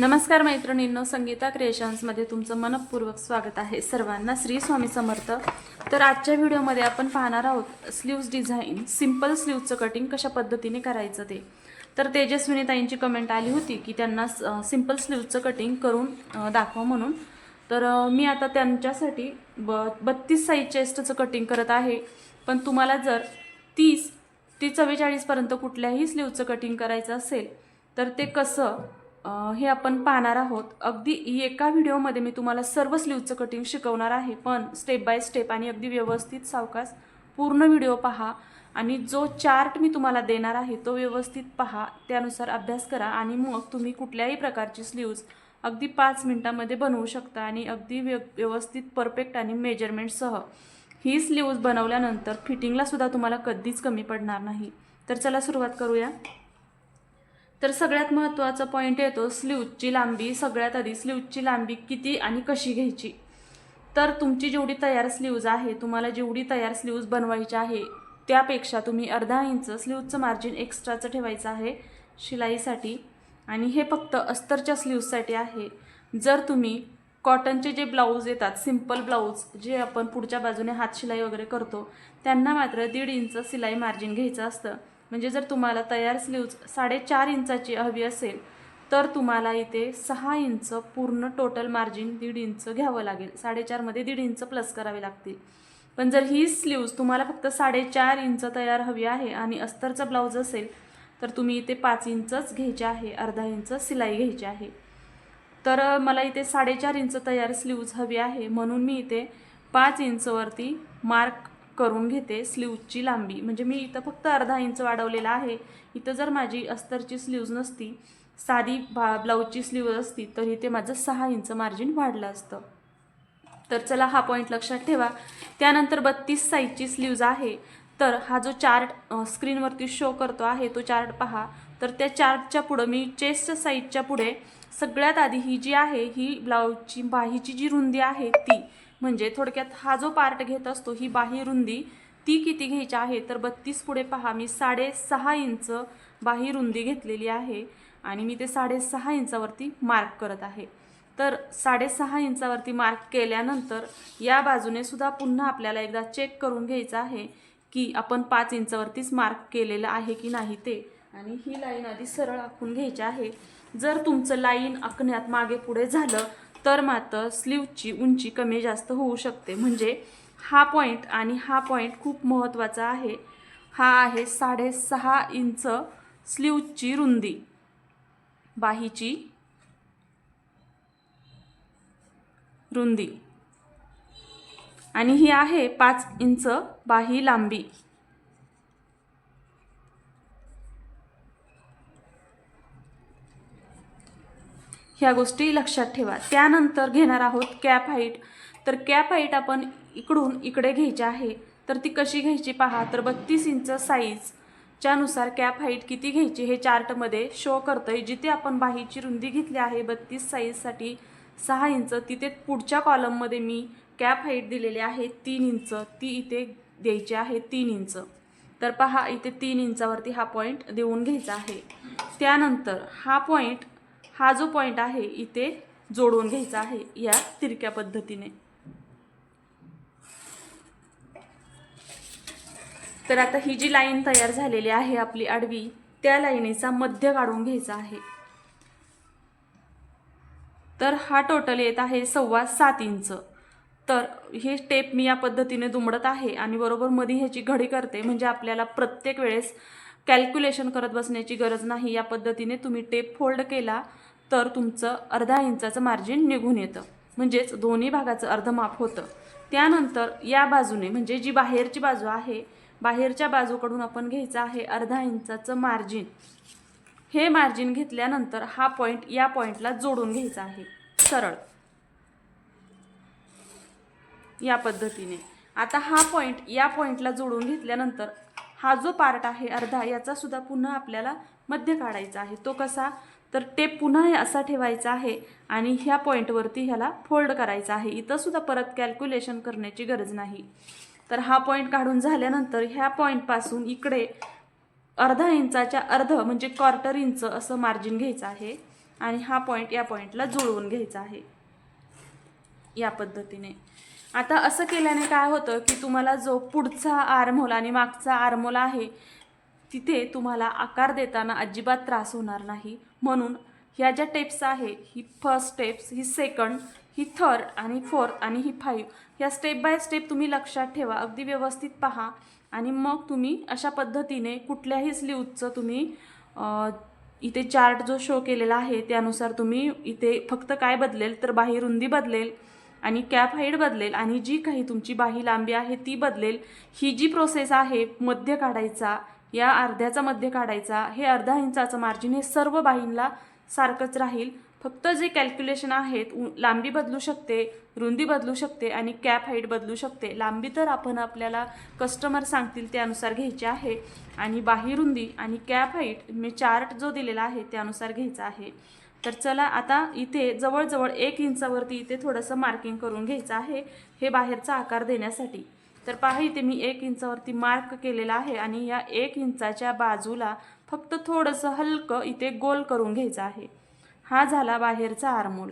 नमस्कार मैत्रिणींनो संगीता क्रिएशन्समध्ये तुमचं मनपूर्वक स्वागत आहे सर्वांना. श्री स्वामी समर्थ. तर आजच्या व्हिडिओमध्ये आपण पाहणार आहोत स्लीव्ज डिझाईन सिंपल स्लीव्जचं कटिंग कशा पद्धतीने करायचं ते. तर तेजस्विनी ताईंची कमेंट आली होती की त्यांना सिंपल स्लीव्जचं कटिंग करून दाखवा म्हणून. तर मी आता त्यांच्यासाठी ब बत्तीस साईज चेस्टचं कटिंग करत आहे. पण तुम्हाला जर तीस ते चव्वेचाळीसपर्यंत कुठल्याही स्लीवचं कटिंग करायचं असेल तर ते कसं हे आपण पाहणार आहोत. अगदी एका व्हिडिओमध्ये मी तुम्हाला सर्व स्लीवचं कटिंग शिकवणार आहे पण स्टेप बाय स्टेप आणि अगदी व्यवस्थित सावकाश पूर्ण व्हिडिओ पहा आणि जो चार्ट मी तुम्हाला देणार आहे तो व्यवस्थित पहा. त्यानुसार अभ्यास करा आणि मग तुम्ही कुठल्याही प्रकारची स्लीव्ज अगदी पाच मिनटामध्ये बनवू शकता आणि अगदी व्य व्यवस्थित परफेक्ट आणि मेजरमेंटसह ही स्लीव्ज बनवल्यानंतर फिटिंगलासुद्धा तुम्हाला कधीच कमी पडणार नाही. तर चला सुरुवात करूया. तर सगळ्यात महत्त्वाचा पॉईंट येतो स्लीवची लांबी. सगळ्यात आधी स्लीवची लांबी किती आणि कशी घ्यायची? तर तुमची जेवढी तयार स्लीव्ज आहे तुम्हाला जेवढी तयार स्लीव्ज बनवायची आहे त्यापेक्षा तुम्ही अर्धा इंच स्लीवचं मार्जिन एक्स्ट्राचं ठेवायचं आहे शिलाईसाठी. आणि हे फक्त अस्तरच्या स्लीव्जसाठी आहे. जर तुम्ही कॉटनचे जे ब्लाऊज येतात सिंपल ब्लाऊज जे आपण पुढच्या बाजूने हात शिलाई वगैरे करतो त्यांना मात्र दीड इंच शिलाई मार्जिन घ्यायचं असतं. म्हणजे जर तुम्हाला तयार स्लीव्ज साडेचार इंचाची हवी असेल तर तुम्हाला इथे सहा इंच पूर्ण टोटल मार्जिन दीड इंच घ्यावं लागेल. साडेचारमध्ये दीड इंच प्लस करावे लागतील. पण जर ही स्लीव्ज तुम्हाला फक्त साडेचार इंच तयार हवी आहे आणि अस्तरचा ब्लाऊज असेल तर तुम्ही इथे पाच इंचच घ्यायचे आहे अर्धा इंच सिलाई घ्यायची आहे. तर मला इथे साडेचार इंच तयार स्लीव्ज हवी आहे म्हणून मी इथे पाच इंचवरती मार्क करून घेते स्लीव्जची लांबी. म्हणजे मी इथं फक्त अर्धा इंच वाढवलेला आहे. इथं जर माझी अस्तरची स्लीव्ज नसती साधी भा ब्लाऊजची स्लीव्ज असती तर इथे माझं सहा इंच मार्जिन वाढलं असतं. तर चला हा पॉईंट लक्षात ठेवा. त्यानंतर बत्तीस साईजची स्लीव्ज आहे. तर हा जो चार्ट स्क्रीनवरती शो करतो आहे तो चार्ट पहा. तर त्या चार्टच्या पुढं मी चेस्ट साईजच्या पुढे सगळ्यात आधी ही जी आहे ही ब्लाऊजची बाहीची जी रुंदी आहे ती म्हणजे थोडक्यात हा जो पार्ट घेत असतो ही बाही रुंदी ती किती घ्यायची आहे? तर बत्तीस पुढे पहा मी साडेसहा इंच बाही रुंदी घेतलेली आहे आणि मी ते साडेसहा इंचावरती मार्क करत आहे. तर साडेसहा इंचावरती मार्क केल्यानंतर या बाजूने सुद्धा पुन्हा आपल्याला एकदा चेक करून घ्यायचं आहे की आपण पाच इंचावरतीच मार्क केलेलं आहे की नाही ते. आणि ही लाईन आधी सरळ आखून घ्यायची आहे. जर तुमचं लाईन आखण्यात मागे पुढे झालं तर मात्र स्लीवची उंची कमी जास्त होऊ शकते. म्हणजे हा पॉईंट आणि हा पॉईंट खूप महत्त्वाचा आहे. हा आहे साडेसहा इंच स्लीवची रुंदी. बाहीची रुंदी. आणि ही आहे पाच इंच बाही लांबी. ह्या गोष्टी लक्षात ठेवा. त्यानंतर घेणार आहोत कॅप हाईट तर कॅप हाईट आपण इकडून इकडे घ्यायची आहे. तर ती कशी घ्यायची पहा तर बत्तीस इंच साईजच्यानुसार कॅप हाईट किती घ्यायची हे चार्टमध्ये शो करतं आहे जिथे आपण बाहीची रुंदी घेतली आहे बत्तीस साईजसाठी सहा इंच तिथे पुढच्या कॉलममध्ये मी कॅप हाईट दिलेली आहे तीन इंच. ती इथे द्यायची आहे तीन इंच. तर पहा इथे तीन इंचावरती हा पॉईंट देऊन घ्यायचा आहे. त्यानंतर हा पॉईंट हा जो पॉईंट आहे इथे जोडून घ्यायचा आहे या तिरक्या पद्धतीने. तर आता ही जी लाईन तयार झालेली आहे आपली आडवी त्या लाईनीचा मध्य काढून घ्यायचा आहे. तर हा टोटल येत आहे सव्वा सात इंच. तर हे टेप मी या पद्धतीने दुमडत आहे आणि बरोबर मध्ये ह्याची घडी करते म्हणजे आपल्याला प्रत्येक वेळेस कॅल्क्युलेशन करत बसण्याची गरज नाही. या पद्धतीने तुम्ही टेप फोल्ड केला तर तुमचं अर्धा इंचाचं मार्जिन निघून येतं. म्हणजेच दोन्ही भागाचं अर्धमाप होतं. त्यानंतर या बाजूने म्हणजे जी बाहेरची बाजू आहे बाहेरच्या बाजूकडून आपण घ्यायचं आहे अर्धा इंचाचं मार्जिन हे मार्जिन घेतल्यानंतर हा पॉईंट या पॉईंटला जोडून घ्यायचा आहे. सरळ. या पद्धतीने. आता हा पॉईंट या पॉईंटला जोडून घेतल्यानंतर हा जो पार्ट आहे अर्धा याचा सुद्धा पुन्हा आपल्याला मध्य काढायचा आहे. तो कसा? तर टेप पुन्हा असा ठेवायचा आहे आणि ह्या पॉईंटवरती ह्याला फोल्ड करायचा आहे. इथंसुद्धा परत कॅल्क्युलेशन करण्याची गरज नाही. तर हा पॉईंट काढून झाल्यानंतर ह्या पॉईंटपासून इकडे अर्धा इंचाच्या अर्ध म्हणजे क्वार्टर इंच असं मार्जिन घ्यायचं आहे आणि हा पॉईंट या पॉईंटला जुळवून घ्यायचा आहे. या पद्धतीने. आता असं केल्याने काय होतं की तुम्हाला जो पुढचा आर्मोला आणि मागचा आर्मोला आहे तिथे तुम्हाला आकार देताना अजिबात त्रास होणार नाही. म्हणून ह्या ज्या टेप्स आहे ही फर्स्ट स्टेप्स ही सेकंड ही थर्ड आणि फोर्थ आणि ही फाईव्ह ह्या स्टेप बाय स्टेप तुम्ही लक्षात ठेवा अगदी व्यवस्थित पहा. आणि मग तुम्ही अशा पद्धतीने कुठल्याही स्लीवचं तुम्ही इथे चार्ट जो शो केलेला आहे त्यानुसार तुम्ही इथे फक्त काय बदलेल तर बाही रुंदी बदलेल आणि कॅप हाईट बदलेल आणि जी काही तुमची बाही लांबी आहे ती बदलेल. ही जी प्रोसेस आहे मध्य काढायचा या अर्ध्याचा मध्य काढायचा. हे अर्धा इंचाचं मार्जिन हे सर्व बाहींना सारखंच राहील. फक्त जे कॅल्क्युलेशन आहेत लांबी बदलू शकते रुंदी बदलू शकते आणि कॅप हाईट बदलू शकते. लांबी तर आपण आपल्याला कस्टमर सांगतील त्यानुसार घ्यायची आहे. आणि बाही रुंदी आणि कॅप हाईट मी चार्ट जो दिलेला आहे त्यानुसार घ्यायचा आहे. तर चला आता इथे जवळजवळ एक इंचावरती इथे थोडंसं मार्किंग करून घ्यायचं आहे. हे बाहेरचा आकार देण्यासाठी. तर पहा इथे मी एक इंचावरती मार्क केलेला आहे आणि या एक इंचाच्या बाजूला फक्त थोडंसं हलकं इथे गोल करून घ्यायचं आहे. हा झाला बाहेरचा आरमोल.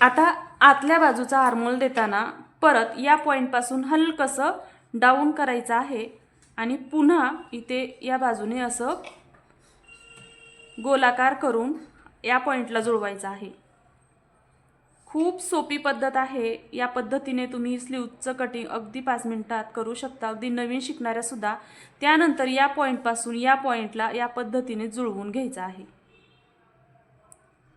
आता आतल्या बाजूचा आरमोल देताना परत या पॉईंटपासून हलकंसं डाऊन करायचं आहे आणि पुन्हा इथे या बाजूने असं गोलाकार करून या पॉईंटला जुळवायचं आहे. खूप सोपी पद्धत आहे. या पद्धतीने तुम्ही स्लीवचं कटिंग अगदी पाच मिनटात करू शकता. अगदी नवीन शिकणाऱ्यासुद्धा त्यानंतर या पॉईंटपासून या पॉईंटला या पद्धतीने जुळवून घ्यायचं आहे.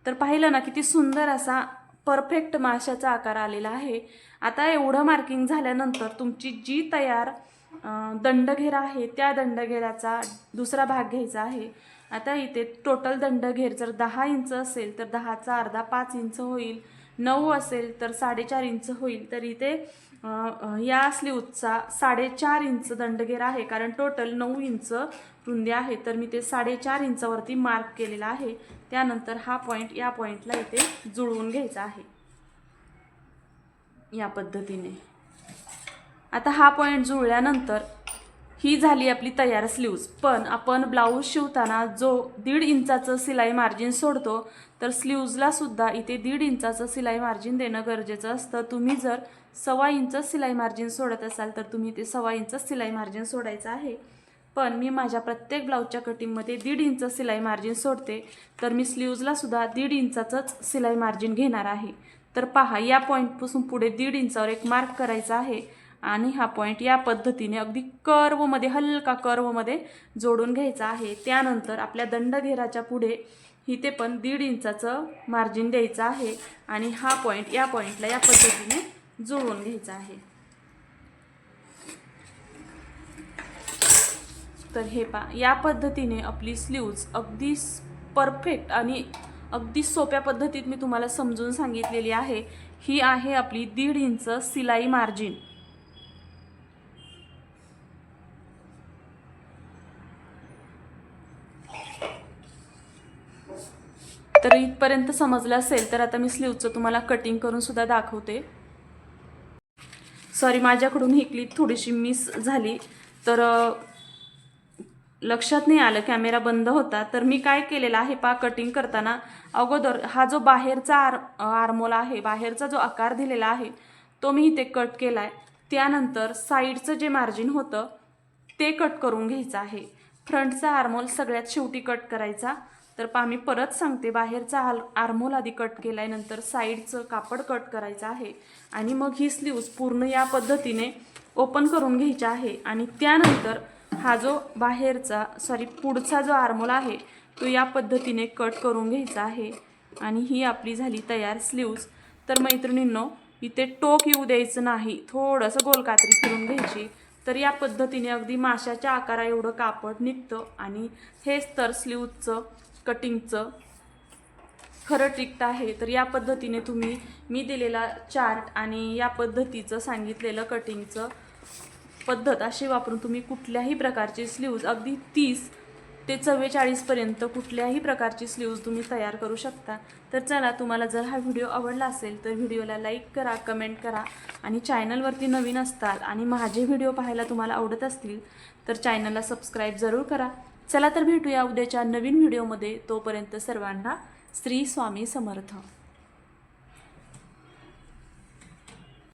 तर पाहिलं ना किती सुंदर असा परफेक्ट माशाचा आकार आलेला आहे. आता एवढं मार्किंग झाल्यानंतर तुमची जी तयार दंडघेरा दंडघेर आहे त्या दंडघेराचा दुसरा भाग घ्यायचा आहे. आता इथे टोटल दंडघेर जर दहा इंच असेल तर दहाचा अर्धा पाच इंच होईल. नऊ असेल तर साडेचार इंच होईल. तर इथे या स्लीवचा साडेचार इंच दंडघेर आहे. कारण टोटल नऊ इंच रुंदी आहे. तर मी ते साडेचार इंचावरती मार्क केलेला आहे. त्यानंतर हा पॉईंट या पॉईंटला इथे जुळवून घ्यायचा आहे. या पद्धतीने. आता हा पॉईंट जुळल्यानंतर ही झाली आपली तयार स्लीव्ज. पण आपण ब्लाऊज शिवताना जो दीड इंचाचं सिलाई मार्जिन सोडतो तर स्लीव्जला सुद्धा इथे दीड इंचाचं सिलाई मार्जिन देणं गरजेचं असतं. तुम्ही जर सव्वा इंच सिलाई मार्जिन सोडत असाल तर तुम्ही ते सव्वा इंच सिलाई मार्जिन सोडायचं आहे. पण मी माझ्या प्रत्येक ब्लाऊजच्या कटिंगमध्ये दीड इंच सिलाई मार्जिन सोडते तर मी स्लीव्जला सुद्धा दीड इंचाचंच सिलाई मार्जिन घेणार आहे. तर पहा या पॉईंटपासून पुढे दीड इंचावर एक मार्क करायचा आहे. आणि हा पॉईंट या पद्धतीने अगदी कर्वमध्ये हलका कर्वमध्ये जोडून घ्यायचा आहे. त्यानंतर आपल्या दंडघेराच्या पुढे इथे पण दीड इंचाचं मार्जिन द्यायचं आहे आणि हा पॉईंट या पॉईंटला या पद्धतीने जुळवून घ्यायचा आहे. तर हे पा या पद्धतीने आपली स्लीव्ज अगदी परफेक्ट आणि अगदी सोप्या पद्धतीत मी तुम्हाला समजून सांगितलेली आहे. ही आहे आपली दीड इंच सिलाई मार्जिन तर इथपर्यंत समजलं असेल तर आता मी स्लीवचं तुम्हाला कटिंग करून सुद्धा दाखवते. सॉरी माझ्याकडून ही क्लिप थोडीशी मिस झाली. तर लक्षात नाही आलं कॅमेरा बंद होता. तर मी काय केलेलं आहे पा कटिंग करताना अगोदर हा जो बाहेरचा आर आरमोला आहे बाहेरचा जो आकार दिलेला आहे तो मी इथे कट केला आहे त्यानंतर साईडचं जे मार्जिन होतं ते कट करून घ्यायचं आहे. फ्रंटचा आर्मोल सगळ्यात शेवटी कट करायचा. तर पहा मी परत सांगते बाहेरचा आल आर्मोल आधी कट केलाय नंतर साईडचं कापड कट करायचं आहे. आणि मग ही स्लीव्ज पूर्ण या पद्धतीने ओपन करून घ्यायची आहे. आणि त्यानंतर हा जो बाहेरचा सॉरी पुढचा जो आर्मोल आहे तो या पद्धतीने कट करून घ्यायचा आहे. आणि ही आपली झाली तयार स्लीव्ज तर मैत्रिणींनो इथे टोक येऊ द्यायचं नाही. थोडंसं गोलकात्री फिरून घ्यायची. तर या पद्धतीने अगदी माशाच्या आकारा एवढं कापड निघतं. आणि हेच तर स्लीवचं कटिंगचं खरं ट्रिक्ट आहे. तर या पद्धतीने तुम्ही मी दिलेला चार्ट आणि या पद्धतीचं सांगितलेलं कटिंगचं पद्धत अशी वापरून तुम्ही कुठल्याही प्रकारची स्लीव्ज अगदी तीस ते चव्वेचाळीसपर्यंत कुठल्याही प्रकारची स्लीव्ज तुम्ही तयार करू शकता. तर चला तुम्हाला जर हा व्हिडिओ आवडला असेल तर व्हिडिओला लाईक करा कमेंट करा आणि चॅनलवरती नवीन असताल आणि माझे व्हिडिओ पाहायला तुम्हाला आवडत असतील तर चॅनलला सबस्क्राईब जरूर करा. चला तर भेटूया उद्याच्या नवीन व्हिडिओमध्ये. तोपर्यंत सर्वांना श्री स्वामी समर्थ.